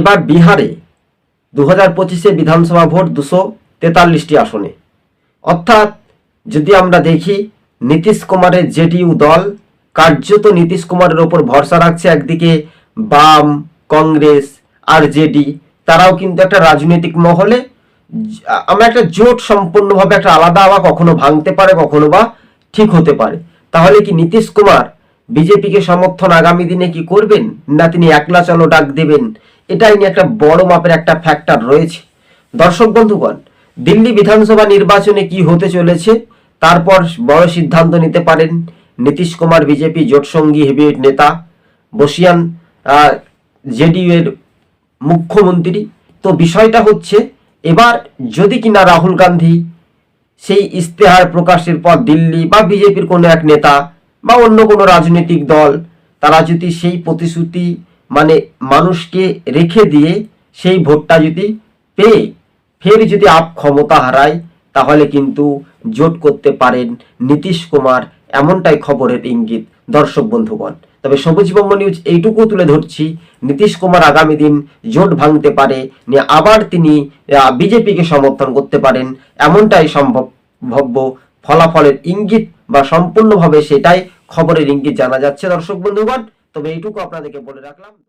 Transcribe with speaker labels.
Speaker 1: এবার বিহারে দু হাজার পঁচিশে বিধানসভা ভোট দুশো তেতাল্লিশটি আসনে। অর্থাৎ যদি আমরা দেখি, নীতিশ কুমারের জেডিইউ দল কার্যত নীতিশ কুমারের ওপর ভরসা রাখছে, একদিকে বাম, কংগ্রেস আর জেডি, তারাও কিন্তু একটা রাজনৈতিক মহলে আমরা একটা জোট সম্পূর্ণভাবে একটা আলাদা আবার কখনো ভাঙতে পারে, কখনো বা ঠিক হতে পারে। তাহলে কি নীতিশ কুমার বিজেপিকে সমর্থন আগামী দিনে কি করবেন? না তিনি একলা চলো ডাক দেবেন? এটাই নিয়ে একটা বড় মাপের একটা ফ্যাক্টর রয়েছে। দর্শক বন্ধুগণ, দিল্লি বিধানসভা নির্বাচনে কি হতে চলেছে, তারপর বড় সিদ্ধান্ত নিতে পারেন নীতিশ কুমার, বিজেপি জোটসঙ্গী হেভিওয়েট নেতা, বসিয়ান জেডিইউ এর মুখ্যমন্ত্রী। তো বিষয়টা হচ্ছে, এবার যদি কিনা রাহুল গান্ধী সেই ইস্তেহার প্রকাশের পর দিল্লি বা বিজেপির কোনো এক নেতা বা অন্য কোনো রাজনৈতিক দল, তারা যদি সেই প্রতিশ্রুতি মানে মানুষকে রেখে দিয়ে সেই ভোটটা যদি পেয়ে ফের যদি আপ ক্ষমতা হারায়, তাহলে কিন্তু জোট করতে পারেন নীতিশ কুমার এমনটাই খবরের ইঙ্গিত, দর্শক বন্ধুগণ। তবে সবুজবঙ্গ নিউজ এইটুকু তুলে ধরছি, নীতিশ কুমার আগামী দিন জোট ভাঙতে পারে, নিয়ে আবার তিনি বিজেপিকে সমর্থন করতে পারেন, এমনটাই সম্ভব ফলাফলের ইঙ্গিত বা সম্পূর্ণভাবে সেটাই খবরের ইঙ্গিত জানা যাচ্ছে দর্শক বন্ধুগণ। তবে এইটুকু আপনাদেরকে বলে রাখলাম।